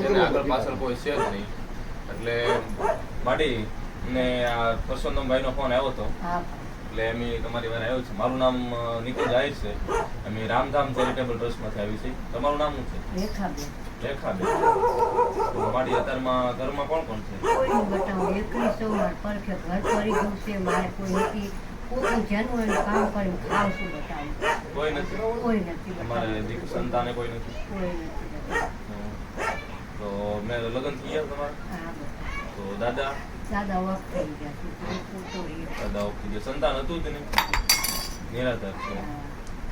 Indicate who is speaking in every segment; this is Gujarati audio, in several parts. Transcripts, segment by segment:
Speaker 1: કે જેને આગળ પાછળ કોઈ છે જ નહીં. એટલે માડી ને આ પરસોત્તમભાઈ ફોન આવ્યો હતો. એટલે અમે તમારી વાર આવ્યો છે. મારું નામ નિકુંજ આહિર છે. અમે રામધામ ચેરિટેબલ ટ્રસ્ટમાંથી આવી છે. તમારું નામ શું છે?
Speaker 2: રેખાબેન.
Speaker 1: રેખાબેન. અત્યારમાં ઘરમાં કોણ કોણ છે?
Speaker 2: કોઈનું બતાવું. એકવીસો માર પરખે ઘર કરી ગયું છે. મારે કોઈ નથી. પોતું જેનું એનું કામ કરીને ખાવ શું બતાવું.
Speaker 1: કોઈ નથી?
Speaker 2: કોઈ નથી
Speaker 1: તમારે
Speaker 2: બતાવું
Speaker 1: સંતાને કોઈ નથી?
Speaker 2: કોઈ નથી.
Speaker 1: તો મેં લગ્ન થઈ ગયા તમારે? તો દાદા?
Speaker 2: દાદા ઓફ થઈ ગયા છે કોઈ પોતો એ
Speaker 1: દાદા સંતાન હતું જ નહીં નિરાધાર છે.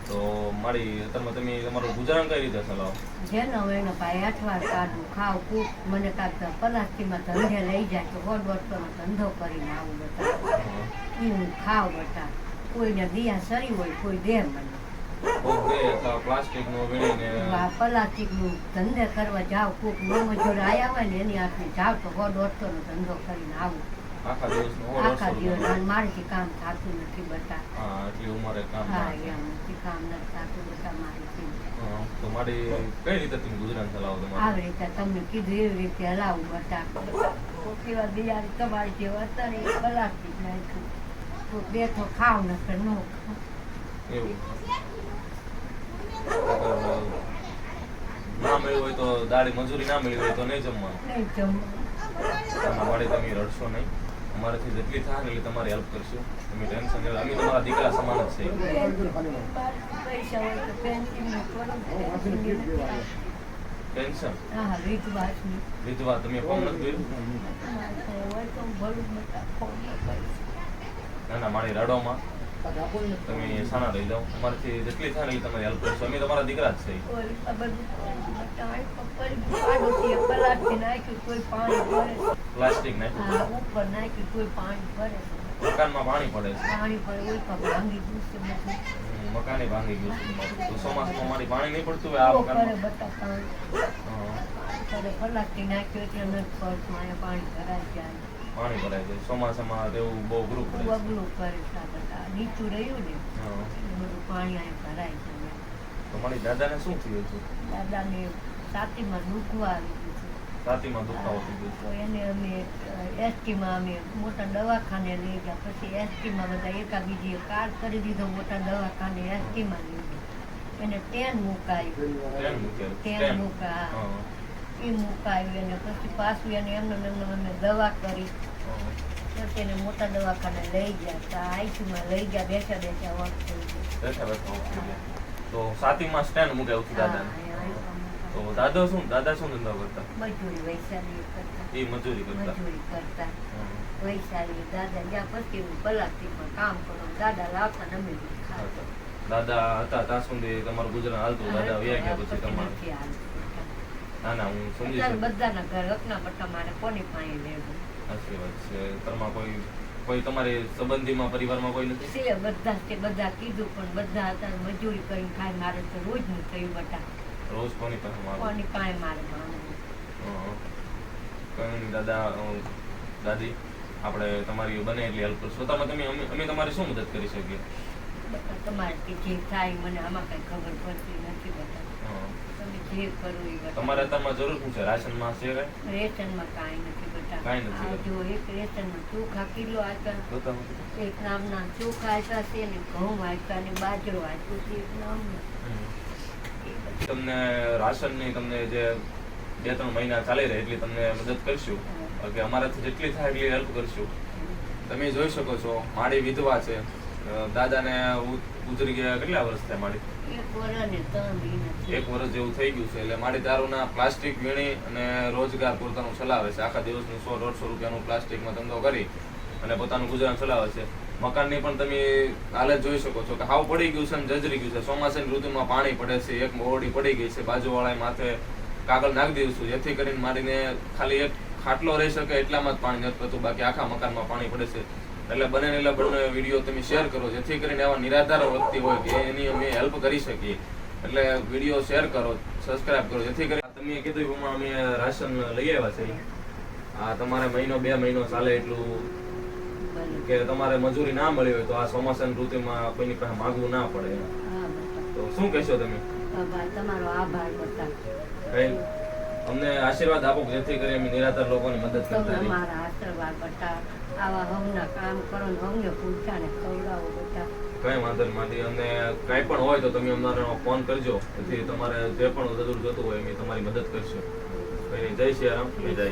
Speaker 1: તો મારી અત્યારમાં તમે તમારું ગુજરાન કઈ રીતે ચલાવો?
Speaker 2: જેનો એનો ભાઈ અઠવાડ કાઢું ખાવ કૂક મને કાંક પલાસ્ટીમાં ધંધે લઈ જાય તો હોડ વસ્તુનો ધંધો કરીને આવું બતા ઈ હું ખાવ બતા કોઈને દિયા સરી હોય કોઈ દે મને.
Speaker 1: પ્લાસ્ટિકનું વીણીને
Speaker 2: પ્લાસ્ટિકનું ધંધે કરવા જાવ કોક નો મજૂર હોય ને એની હાથે જાવ તો હોડ વસ્તુનો ધંધો કરીને આવું.
Speaker 1: આખા
Speaker 2: આખા દિવસ. કામ થતું નથી બતા
Speaker 1: હા એટલી ઉંમરે કામ
Speaker 2: હા
Speaker 1: કરે.
Speaker 2: કામ નથી થતું બતા મારાથી.
Speaker 1: હા, કઈ રીતે તમે ગુજરાન ચલાવો
Speaker 2: આવી રીતે તમને કીધું એવી રીતે હલાવું બટા. વાર દિયાળી તમારી જે અત્યારે પ્લાસ્ટિક નાખ્યું. બે તો ખાવ ન નો ખાવ.
Speaker 1: એવું? ના મળ્યું હોય તો દાડી મજૂરી ના મળી હોય તો નહીં જમવાનું. તમારા વાડી તમે રડશો નહીં. અમારાથી જેટલી થાય ને એટલી તમારી હેલ્પ કરશું. તમે ટેન્શન નહીં અમે તમારા દીકરા સમાન જ
Speaker 2: નથી.
Speaker 1: ટેન્શન વિધવા તમે ફોન નથી
Speaker 2: કરીશ
Speaker 1: ના ના મારી રડોમાં તમે સાના રહી જાઓ. અમારાથી જેટલી થાય એટલી તમારી હેલ્પ કરશો. અમે તમારા દીકરા જ
Speaker 2: ભરે.
Speaker 1: પ્લાસ્ટિક નાખ્યું.
Speaker 2: ઉપર નાખ્યું કોઈ પાણી ભરે.
Speaker 1: મકાનમાં પાણી પડે છે.
Speaker 2: પાણી પડે ભાંગી ગયું છે
Speaker 1: મકાને ભાંગી ગયું છે. તો ચોમાસામાં મારી પાણી નહીં પડતું હોય આ
Speaker 2: બટા પાણી.
Speaker 1: હા.
Speaker 2: નાખ્યું એટલે નથી પડતું અહીંયા પાણી ભરાઈ જાય.
Speaker 1: પાણી ભરાય છે. ચોમાસામાં તેવું બહુ અઘરું પડે
Speaker 2: કરે છે બધા. નીચું રહ્યું ને બધું પાણી અહીંયા ભરાય છે
Speaker 1: તમારી દાદાને શું થયું છે
Speaker 2: દાદાને સાતીમાં દુખવા આવી ગયું છે.
Speaker 1: સાતીમાં દુખાવો થઈ ગયો
Speaker 2: તો એને અમે એસટીમાં અમે મોટા દવાખાને લઈ ગયા. પછી એસટીમાં બધા એકા બીજી કાર્ડ કરી દીધો મોટા દવાખાને એસટીમાં લઈ ગયા. એને ટેન મુકાય. ટેન
Speaker 1: મુકાય.
Speaker 2: એ મુકાવી અને પછી પાછું એને એમને એમને અમે દવા કરી. તો તેને મોટા દવાખાને લઈ ગયા. તો આઈસીયુમાં લઈ ગયા બેઠા બેઠા ગયું.
Speaker 1: બેઠા બેઠા તો સાતીમાં સ્ટેન્ડ મૂકે ઉઠી દાદાને. તો દાદા શું દાદા શું ધંધો કરતા?
Speaker 2: મજૂરી વૈશાલી કરતા.
Speaker 1: એ મજૂરી કરતા.
Speaker 2: મજૂરી કરતા. વૈશાલી દાદા જ્યાં પછી પ્લાસ્ટિકમાં કામ કરો દાદા લાવતા ને અમે ખાતા.
Speaker 1: દાદા હતા ત્યાં સુધી તમારું ગુજરાન હાલતું દાદા વ્યા ગયા પછી તમારું. ના ના હું સમજી શકું.
Speaker 2: બધાના ઘર અપના પટ્ટા મારે કોની પાસે લેવું?
Speaker 1: સાચી વાત છે. ઘરમાં કોઈ કોઈ તમારે સંબંધીમાં પરિવારમાં કોઈ નથી?
Speaker 2: બધા તે બધા કીધું પણ બધા હતા મજૂરી કરીને ખાય મારે તો રોજનું થયું બટા.
Speaker 1: રોજ કોની પાસે મારું
Speaker 2: કોની પાસે મારે
Speaker 1: કઈ દાદા દાદી આપણે તમારી બને એટલી હેલ્પ કરશું. તમે તમે અમે અમે તમારી શું મદદ કરી શકીએ?
Speaker 2: તમારે જે થાય મને આમાં કઈ ખબર
Speaker 1: હા.
Speaker 2: તમે જે એ બટા
Speaker 1: તમારે જરૂર શું છે? રાશનમાં છે કઈ?
Speaker 2: રેશનમાં કાંઈ નથી બેટા.
Speaker 1: કાંઈ નથી.
Speaker 2: આ જો એક રેશનમાં ચોખા કિલો
Speaker 1: બતાવો
Speaker 2: એક નામના ચોખા આપ્યા છે ને ઘઉં આપ્યા ને બાજરો આપ્યો છે એક નામનું.
Speaker 1: તમને રાશનની તમને જે બે ત્રણ મહિના ચાલી રહે એટલી તમને મદદ કરશું. કે અમારાથી જેટલી થાય એટલી હેલ્પ કરશું. તમે જોઈ શકો છો મારી વિધવા છે. દાદાને ઉતરી ગયા કેટલા વર્ષ થયા માડી?
Speaker 2: એક ને
Speaker 1: વર્ષ જેવું થઈ ગયું છે એટલે માડી દારૂના પ્લાસ્ટિક વીણી અને રોજગાર પોતાનું ચલાવે છે. આખા દિવસનું સો દોઢસો રૂપિયાનું પ્લાસ્ટિકમાં ધંધો કરી અને પોતાનું ગુજરાન ચલાવે છે. મકાનની પણ તમે હાલત જોઈ શકો છો કે હાવ પડી ગયું છે અને જજરી ગયું છે. ચોમાસાની ઋતુમાં પાણી પડે છે એક ઓરડી પડી ગઈ છે બાજુવાળાએ માથે કાગળ નાખી દઈશું છું. જેથી કરીને મારીને ખાલી એક ખાટલો રહી શકે એટલામાં જ પાણી નથી પડતું. બાકી આખા મકાનમાં પાણી પડે છે. એટલે બને એટલે બંને વીડિયો તમે શેર કરો જેથી કરીને આવા નિરાધાર વ્યક્તિ હોય કે એની અમે હેલ્પ કરી શકીએ. એટલે વીડિયો શેર કરો સબસ્ક્રાઇબ કરો જેથી કરીને તમે કીધું એ અમે રાશન લઈ આવ્યા છે. આ તમારે મહિનો બે મહિનો ચાલે એટલું. કે તમારે મજૂરી ના મળી હોય તો આ ચોમાસાની ઋતુમાં કોઈની પાસે માગવું ના પડે. તો શું કહેશો તમે?
Speaker 2: બાબા તમારો આભાર બતા
Speaker 1: કઈ? અમને આશીર્વાદ આપો જેથી કરી અમે નિરાધાર લોકોની મદદ કરતા
Speaker 2: તમે
Speaker 1: રહીએ.
Speaker 2: મારા આશીર્વાદ બટા આવા હમના કામ કરો ને હમને પૂછા ને ખવડાવો બટા.
Speaker 1: કઈ વાંધો નહીં માટી અને કાંઈ પણ હોય તો તમે અમને ફોન કરજો. જેથી તમારે જે પણ જરૂર જોતું હોય એમ તમારી મદદ કરશું. કઈ જય શ્રી રામ. જય